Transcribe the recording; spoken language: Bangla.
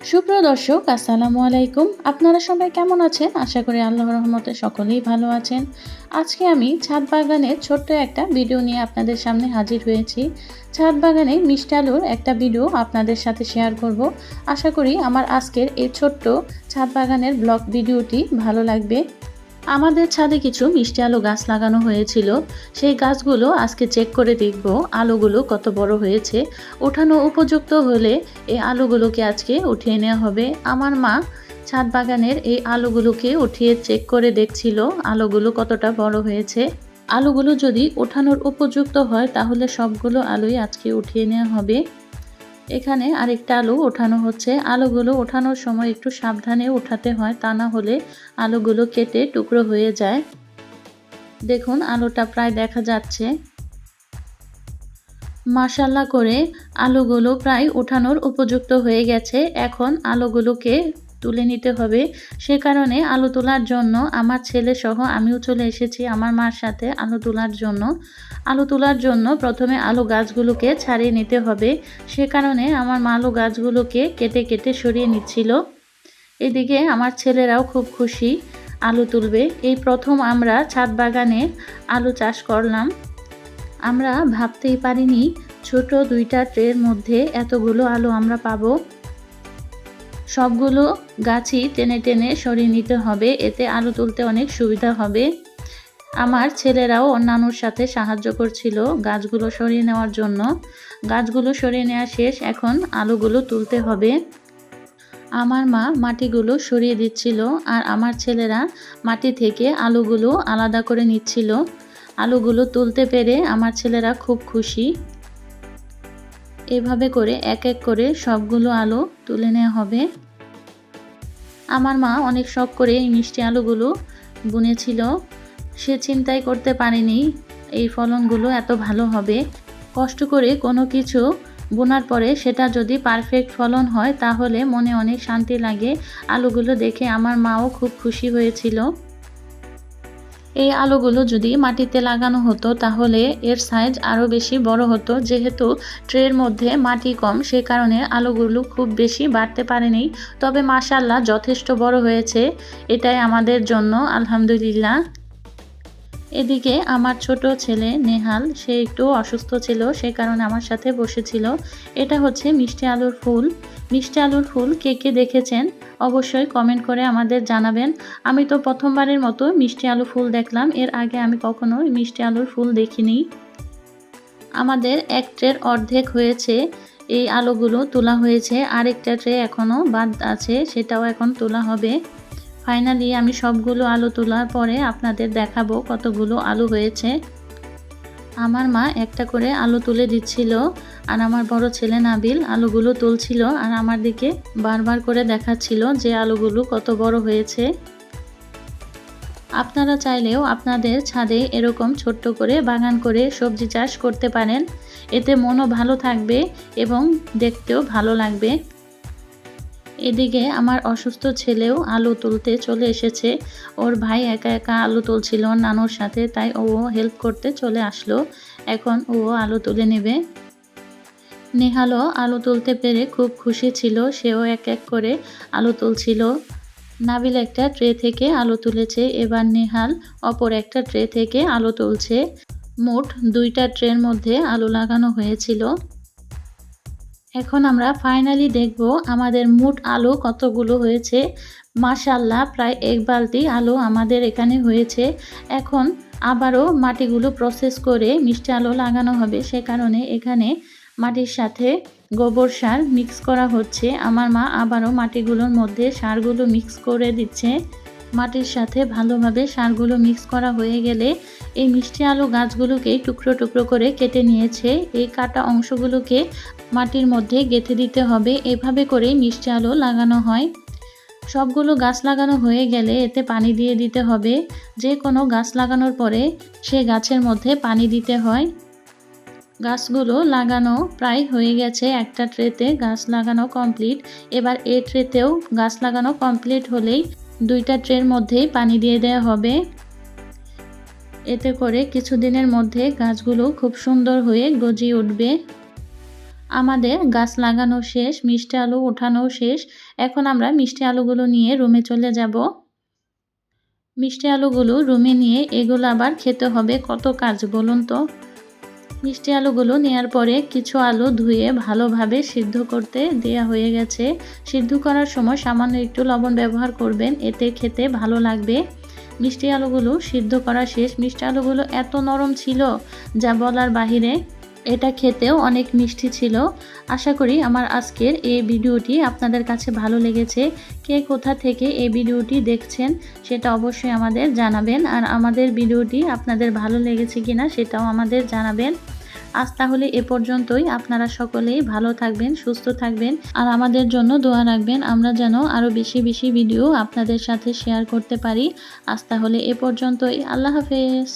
সুপ্রিয় দর্শক, আসসালামু আলাইকুম। আপনারা সবাই কেমন আছেন? আশা করি আল্লাহ রহমতে সকলেই ভালো আছেন। আজকে আমি ছাদ বাগানের ছোট্ট একটা ভিডিও নিয়ে আপনাদের সামনে হাজির হয়েছি। ছাদ বাগানে মিষ্টি আলুর একটা ভিডিও আপনাদের সাথে শেয়ার করব। আশা করি আমার আজকের এই ছোট্ট ছাদ বাগানের ব্লগ ভিডিওটি ভালো লাগবে। আমাদের ছাদে কিছু মিষ্টি আলু গাছ লাগানো হয়েছিল। সেই গাছগুলো আজকে চেক করে দেখব আলুগুলো কত বড় হয়েছে। ওঠানো উপযুক্ত হলে এই আলুগুলোকে আজকে উঠিয়ে নেওয়া হবে। আমার মা ছাদ বাগানের এই আলুগুলোকে উঠিয়ে চেক করে দেখছিল আলুগুলো কতটা বড় হয়েছে। আলুগুলো যদি ওঠানোর উপযুক্ত হয় তাহলে সবগুলো আলুই আজকে উঠিয়ে নেওয়া হবে। এখানে আরেকটা আলু ওঠানো হচ্ছে। আলুগুলো ওঠানোর সময় একটু সাবধানে ওঠাতে হয়, তা না হলে আলুগুলো কেটে টুকরো হয়ে যায়। দেখুন, আলুটা প্রায় দেখা যাচ্ছে। মাসাল্লা করে আলুগুলো প্রায় ওঠানোর উপযুক্ত হয়ে গেছে। এখন আলুগুলোকে তুলে নিতে হবে। সে কারণে আলু তোলার জন্য আমার ছেলে সহ আমিও চলে এসেছি আমার মার সাথে আলু তোলার জন্য। আলু তোলার জন্য প্রথমে আলু গাছগুলোকে ছাড়িয়ে নিতে হবে। সে কারণে আমার মা আলু গাছগুলোকে কেটে কেটে সরিয়ে নিচ্ছিল। এদিকে আমার ছেলেরাও খুব খুশি আলু তুলবে। এই প্রথম আমরা ছাদ বাগানে আলু চাষ করলাম। আমরা ভাবতেই পারিনি ছোট দুইটা ট্রের মধ্যে এতগুলো আলু আমরা পাবো। সবগুলো গাছই টেনে টেনে সরিয়ে নিতে হবে, এতে আলু তুলতে অনেক সুবিধা হবে। আমার ছেলেরাও অন্যান্যর সাথে সাহায্য করছিল গাছগুলো সরিয়ে নেওয়ার জন্য। গাছগুলো সরিয়ে নেওয়া শেষ, এখন আলুগুলো তুলতে হবে। আমার মা মাটিগুলো সরিয়ে দিচ্ছিল আর আমার ছেলেরা মাটি থেকে আলুগুলো আলাদা করে নিচ্ছিল। আলুগুলো তুলতে পেরে আমার ছেলেরা খুব খুশি। এভাবে করে এক এক করে সবগুলো আলু তুলে নেওয়া হবে। আমার মা অনেক শখ করে এই মিষ্টি আলুগুলো বুনেছিল। সে চিন্তাই করতে পারেনি এই ফলনগুলো এত ভালো হবে। কষ্ট করে কোনো কিছু বোনার পরে সেটা যদি পারফেক্ট ফলন হয়, তাহলে মনে অনেক শান্তি লাগে। আলুগুলো দেখে আমার মাও খুব খুশি হয়েছিল। এই আলোগুলো যদি মাটিতে লাগানো হতো তাহলে এর সাইজ আরও বেশি বড় হতো। যেহেতু ট্রের মধ্যে মাটি কম, সে কারণে আলোগুলো খুব বেশি বাড়তে পারেনি। তবে মাসাল্লাহ যথেষ্ট বড় হয়েছে। এটাই আমাদের জন্য, আলহামদুলিল্লাহ। এদিকে আমার ছোট ছেলে নেহাল, সে একটু অসুস্থ ছিল, সে কারণে আমার সাথে বসেছিল। এটা হচ্ছে মিষ্টি আলুর ফুল। মিষ্টি আলুর ফুল কে কে দেখেছেন? অবশ্যই কমেন্ট করে আমাদের জানাবেন। আমি তো প্রথমবারের মতো মিষ্টি আলু ফুল দেখলাম। এর আগে আমি কখনো মিষ্টি আলুর ফুল দেখিনি। আমাদের এক ট্রের অর্ধেক হয়েছে এই আলুগুলো তোলা হয়েছে। আরেকটা ট্রে এখনও বাদ আছে, সেটাও এখন তোলা হবে। ফাইনালি আমি সবগুলো আলু তোলার পরে আপনাদের দেখাবো কতগুলো আলু হয়েছে। আমার মা একটা করে আলু তুলে দিচ্ছিল, আর আমার বড় ছেলে নাবিল আলুগুলো তুলছিল, আর আমার দিকে বারবার করে দেখাচ্ছিল যে আলুগুলো কত বড় হয়েছে। আপনারা চাইলেও আপনাদের ছাদে এরকম ছোট্ট করে বাগান করে সবজি চাষ করতে পারেন। এতে মনও ভালো থাকবে এবং দেখতেও ভালো লাগবে। এদিকে আমার অসুস্থ ছেলেও আলু তুলতে চলে এসেছে। ওর ভাই একা একা আলু তুলছিল নানুর সাথে, তাই ও হেল্প করতে চলে আসলো। এখন ও আলু তুলে নেবে। নেহালও আলু তুলতে পেরে খুব খুশি ছিল, সেও এক এক করে আলু তুলছিল। নাবিল একটা ট্রে থেকে আলু তুলেছে, এবার নেহাল অপর একটা ট্রে থেকে আলু তুলছে। মোট দুইটা ট্রের মধ্যে আলু লাগানো হয়েছিল। এখন আমরা ফাইনালি দেখব আমাদের মোট আলু কতগুলো হয়েছে। মাশাল্লাহ প্রায় এক বালতি আলু আমাদের এখানে হয়েছে। এখন আবারও মাটিগুলো প্রসেস করে মিষ্টি আলু লাগানো হবে। সে কারণে এখানে মাটির সাথে গোবর সার মিক্স করা হচ্ছে। আমার মা আবারও মাটিগুলোর মধ্যে সারগুলো মিক্স করে দিচ্ছে। মাটির সাথে ভালোভাবে সারগুলো মিক্স করা হয়ে গেলে এই মিষ্টি আলু গাছগুলোকে টুকরো টুকরো করে কেটে নিয়েছে। এই কাটা অংশগুলোকে মাটির মধ্যে গেঁথে দিতে হবে। এভাবে করে মিষ্টি আলু লাগানো হয়। সবগুলো গাছ লাগানো হয়ে গেলে এতে পানি দিয়ে দিতে হবে। যে কোনো গাছ লাগানোর পরে সে গাছের মধ্যে পানি দিতে হয়। গাছগুলো লাগানো প্রায় হয়ে গেছে। একটা ট্রেতে গাছ লাগানো কমপ্লিট এবার এ ট্রেতেও গাছ লাগানো কমপ্লিট হলেই দুইটা ট্রের মধ্যেই পানি দিয়ে দেওয়া হবে। এতে করে কিছুদিনের মধ্যে গাছগুলো খুব সুন্দর হয়ে গজিয়ে উঠবে। আমাদের গাছ লাগানো শেষ, মিষ্টি আলু ওঠানো শেষ। এখন আমরা মিষ্টি আলুগুলো নিয়ে রুমে চলে যাব। মিষ্টি আলুগুলো রুমে নিয়ে এগুলো আবার খেতে হবে। কত কাজ বলুন তো? মিষ্টি আলুগুলো নেয়ার পরে কিছু আলু ধুয়ে ভালোভাবে সিদ্ধ করতে দেয়া হয়ে গেছে। সিদ্ধ করার সময় সামান্য একটু লবণ ব্যবহার করবেন, এতে খেতে ভালো লাগবে। মিষ্টি আলুগুলো সিদ্ধ করা শেষ। মিষ্টি আলুগুলো এত নরম ছিল যা বলার বাহিরে এটা খেতেও অনেক মিষ্টি ছিল। আশা করি আমার আজকের এই ভিডিওটি আপনাদের কাছে ভালো লেগেছে। কে কোথা থেকে এই ভিডিওটি দেখছেন সেটা অবশ্যই আমাদের জানাবেন। আর আমাদের ভিডিওটি আপনাদের ভালো লেগেছে কিনা সেটাও আমাদের জানাবেন। আজ তাহলে এ পর্যন্তই। আপনারা সকলেই ভালো থাকবেন, সুস্থ থাকবেন। আর আমাদের জন্য দোয়া রাখবেন, আমরা যেন আরও বেশি বেশি ভিডিও আপনাদের সাথে শেয়ার করতে পারি। আজ তাহলে এ পর্যন্তই। আল্লাহ হাফেজ।